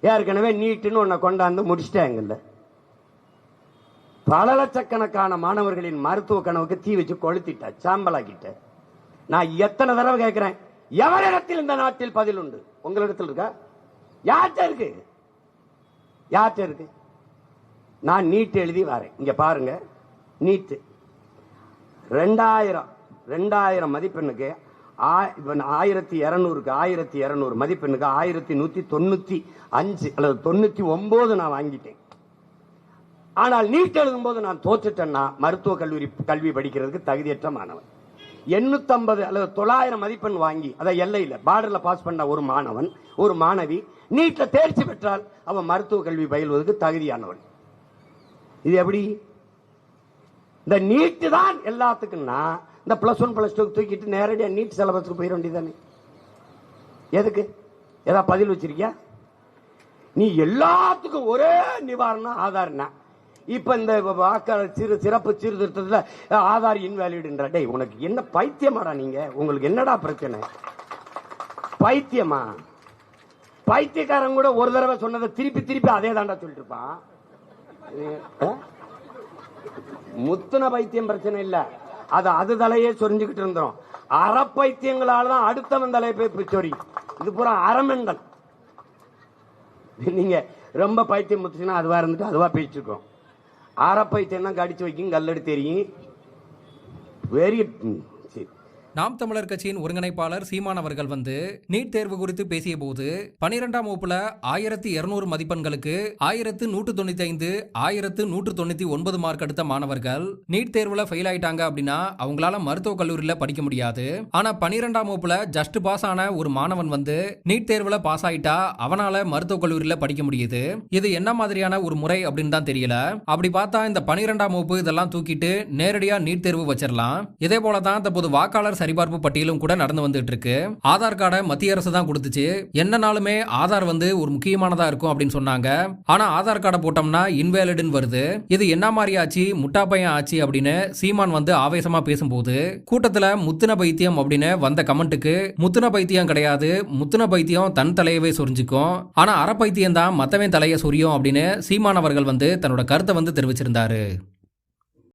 ஏற்கனவே நீட்டுன்னு ஒன்றை கொண்டாந்து முடிச்சிட்டாங்கல்ல. பல லட்சக்கணக்கான மாணவர்களின் மருத்துவ கனவுக்கு தீ வச்சு கொளுத்திட்ட சாம்பலாக்கிட்ட. நான் எத்தனை தடவை கேட்கிறேன் எவரிடத்தில் இந்த நாட்டில் பதில் உண்டு? உங்களிடத்தில் இருக்கா? யார்கிட்ட இருக்கு? யார்கிட்ட இருக்கு? நான் நீட் எழுதி வரேன். இங்க பாருங்க நீட்டு. ரெண்டாயிரம் ரெண்டாயிரம் மதிப்பெண்ணுக்கு ஆயிரத்தி இரநூறுக்கு ஆயிரத்தி இரநூறு மதிப்பெண்ணுக்கு ஆயிரத்தி நூத்தி தொண்ணூத்தி அஞ்சு அல்லது தொண்ணூத்தி ஒன்பது நான் வாங்கிட்டேன். ஆனால் நீட் எழுதும்போது நான் தோற்றுட்டேன்னா மருத்துவ கல்லூரி கல்வி படிக்கிறதுக்கு தகுதியற்ற மாணவன். 850 அல்லது தொள்ளாயிரம் மதிப்பெண் வாங்கி அதை எல்லையில் பார்டர்ல பாஸ் பண்ண ஒரு மாணவன் ஒரு மாணவி நீட்ல தேர்ச்சி பெற்றால் அவன் மருத்துவ கல்வி பயில்வதற்கு தகுதியானவன். இது எப்படி? இந்த நீட்டு தான் எல்லாத்துக்குன்னா இந்த ப்ளஸ் ஒன் ப்ளஸ் டூ தூக்கிட்டு நேரடியாக நீட் சிலபஸ்க்கு போயிட வேண்டியதானே எதுக்கு? ஏதாவது பதில் வச்சிருக்கியா? நீ எல்லாத்துக்கும் ஒரே நிவாரணம் ஆதார்னா. இப்போ இந்த வாக்காளர் சிறு சிறப்பு சீர்திருத்தத்தில் ஆதார் இன்வேலிடுன்ற டே உனக்கு என்ன பைத்தியமாடா நீங்கள் உங்களுக்கு என்னடா பிரச்சனை? பைத்தியமா? பைத்தியக்காரன் கூட ஒரு தடவை சொன்னதை திருப்பி திருப்பி அதே தாண்டா சொல்லிட்டு இருப்பான். முத்துன பைத்தியம் பிரச்சனை இல்லை. அது அது தலையே சொரிஞ்சுக்கிட்டு இருந்தோம். அறப்பைத்தியங்களால தான் அடுத்தவன் தலையை போய் போய் சொறி. இது பூரா அறமெண்டல் நீங்க ரொம்ப பைத்தியம் முத்துச்சுன்னா அதுவா இருந்துட்டு அதுவா பேசிருக்கோம் அறப்பைத்தியம் தான் கடிச்சு வைக்கும் கல்லெடு தெரியும். வெரி நாம் தமிழர் கட்சியின் ஒருங்கிணைப்பாளர் சீமான் அவர்கள் வந்து நீட் தேர்வு குறித்து பேசிய போது பனிரெண்டாம் வகுப்புல ஆயிரத்தி இருநூறு மதிப்பெண்களுக்கு ஆயிரத்து நூற்று தொண்ணூத்தி ஐந்து ஆயிரத்து நூற்று தொண்ணூத்தி ஒன்பது மார்க் எடுத்த மாணவர்கள் நீட் தேர்வுல ஃபெயில் ஆயிட்டாங்க அப்படின்னா அவங்களால மருத்துவக் கல்லூரியில படிக்க முடியாது. ஆனா பனிரெண்டாம் வகுப்புல ஜஸ்ட் பாஸ் ஆன ஒரு மாணவன் வந்து நீட் தேர்வுல பாஸ் ஆயிட்டா அவனால மருத்துவக் கல்லூரியில படிக்க முடியுது. இது என்ன மாதிரியான ஒரு முறை அப்படின்னு தான் தெரியல. அப்படி பார்த்தா இந்த பனிரெண்டாம் வகுப்பு இதெல்லாம் தூக்கிட்டு நேரடியா நீட் தேர்வு வச்சிடலாம் இதே போல தான் தற்போது வாக்காளர் சரிபார்ப்பு பட்டியலும் கூட நடந்து வந்துட்டு இருக்கு ஆதார் கார்டை மத்திய அரசு தான் கொடுத்துச்சு. என்னனாலுமே ஆதார் வந்து ஒரு முக்கியமானதா இருக்கும் அப்படின்னு சொன்னாங்க. ஆனா ஆதார் கார்டை போட்டோம்னா இன்வேலிடுன்னு வருது. இது என்ன மாதிரி ஆச்சு? முட்டா பையன் ஆச்சு அப்படின்னு சீமான் வந்து ஆவேசமா பேசும்போது கூட்டத்துல முத்துன பைத்தியம் அப்படின்னு வந்த கமெண்ட்டுக்கு முத்துன பைத்தியம் கிடையாது. முத்துன பைத்தியம் தன் தலையவே சொரிஞ்சுக்கும். ஆனா அற பைத்தியம் தான் மத்தவன் தலையை சொரியும் அப்படின்னு சீமான் அவர்கள் வந்து தன்னோட கருத்தை வந்து தெரிவிச்சிருந்தாரு.